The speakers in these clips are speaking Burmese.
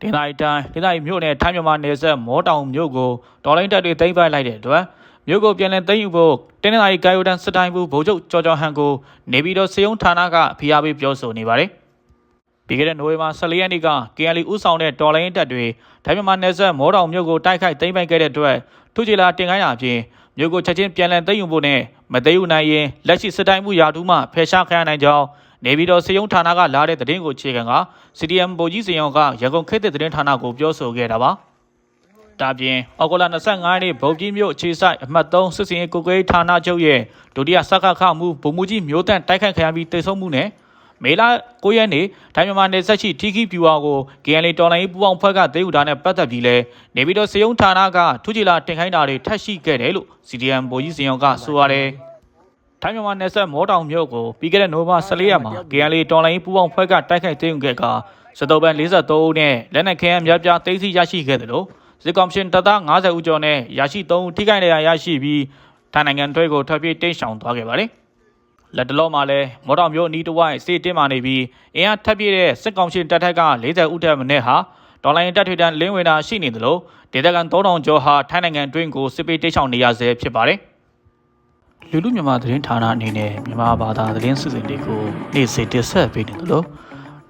နအီတိုင်းဒေသကြီးမြို့နယ်ထိုင်းမြန်မာနယ်စပ်မောတောင်မြို့ကိုဒေါ်လိုင်းတက်တွေသိမ်းပိုက်လိုက်တဲ့အတွက်မြို့ကိုပြန်လည်သိမ်းယူဖို့တင်းနေတိုင်းကာယိုဒန်စစ်တိုင်းဘူးဗိုလ်ချုပ်ကျော်ကျော်ဟန်ကိုနေပြည်တော်စေယုံဌာနကဖိအားပေးပြောဆိုနေပါတယ်။ပြီးခဲ့တဲ့နိုဝင်ဘာ14ရက်နေ့က KNL ဥဆောင်တဲ့ဒေါ်လိုင်းတက်တွေထိုင်းမြန်မာနယ်စပ်မောတောင်မြို့ကိုတိုက်ခိုက်သိမ်းပိုက်ခဲ့တဲ့အတွက်ထုချီလာတင်ခိုင်းတာအပြင်မြို့ကိုချက်ချင်းပြန်လည်သိမ်းယူဖို့နဲ့မသိမ်းယူနိုင်ရင်လက်ရှိစစ်တိုင်းမှုရာထူးမှဖယ်ရှားခံရနိုင်ကြောင်း နေပြည်တော်စေယုံဌာနကလာတဲ့သတင်းကိုခြေခံက CDM ဗိုလ်ကြီးစင်ရောကရန်ကုန်ခေတ်သစ်သတင်းဌာနကိုပြောဆိုခဲ့တာပါ။ဒါပြင်အောက်တိုဘာ25ရက်နေ့ဗုဒ္ဓကြီးမြို့အခြေဆိုင်အမှတ်3စစ်စင်ရေးကိုကွေးဌာနချုပ်ရဲ့ဒုတိယစက္ကခမှုဗိုလ်မှူးကြီးမျိုးတန့်တိုက်ခိုက်ခံရပြီးတိတ်ဆုံးမှုနဲ့မေလ9ရက်နေ့ဒိုင်မြန်မာနယ်ဆက်ရှိ TK ပြူဟာကို KNL တော်လိုင်းပူပေါင်းဖွဲ့ကဒေယူတာနဲ့ပတ်သက်ပြီးလဲနေပြည်တော်စေယုံဌာနကထူးချီလာတင်ခိုင်းတာတွေထပ်ရှိခဲ့တယ်လို့ CDM ဗိုလ်ကြီးစင်ရောကဆိုပါတယ်။ ထိုင်းမြန်မာနယ်စပ်မောတောင်မြို့ကိုပြီးခဲ့တဲ့နိုဝင်ဘာ14ရက်မှာ KNL တော်လိုင်းပူပေါင်းဖွဲ့ကတိုက်ခိုက်သိမ်းယူခဲ့ကစတုပ်ပန်း43ဦးနဲ့လက်နက်ခဲယမ်းများပြားသိမ်းဆည်းရရှိခဲ့တယ်လို့စစ်ကောင်ရှင်တပ်သား90ဦးကျော်နဲ့ရရှိ3ဦးထိခိုက်ဒဏ်ရာရရှိပြီးထိုင်းနိုင်ငံတွဲကိုထွက်ပြေးတိမ်းရှောင်သွားခဲ့ပါတယ်။လက်တလောမှာလဲမော်တော်မျိုးအနီးတစ်ဝိုက်စစ်တင်းမာနေပြီးအင်အားထပ်ပြည့်တဲ့စစ်ကောင်ရှင်တပ်ထက်က40ဦးထက်မနည်းဟာဒေါ်လာရင်တပ်ထွေတန်းလင်းဝင်တာရှိနေသလိုဒေသခံ3000ကျော်ဟာထိုင်းနိုင်ငံတွင်းကိုစစ်ပေးတိမ်းရှောင်နေရဆဲဖြစ်ပါတယ်။ လူလူမြန်မာသတင်းဌာနအနေနဲ့မြန်မာဘာသာသတင်းစီစဉ်တွေကိုနေ့စဉ်တင်ဆက်ပေးနေသလို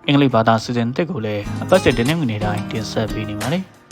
အင်္ဂလိပ်ဘာသာစီစဉ်တဲ့ကိုလည်းအပတ်စဉ်တင်းနေငွေတိုင်းတင်ဆက်ပေးနေပါတယ်။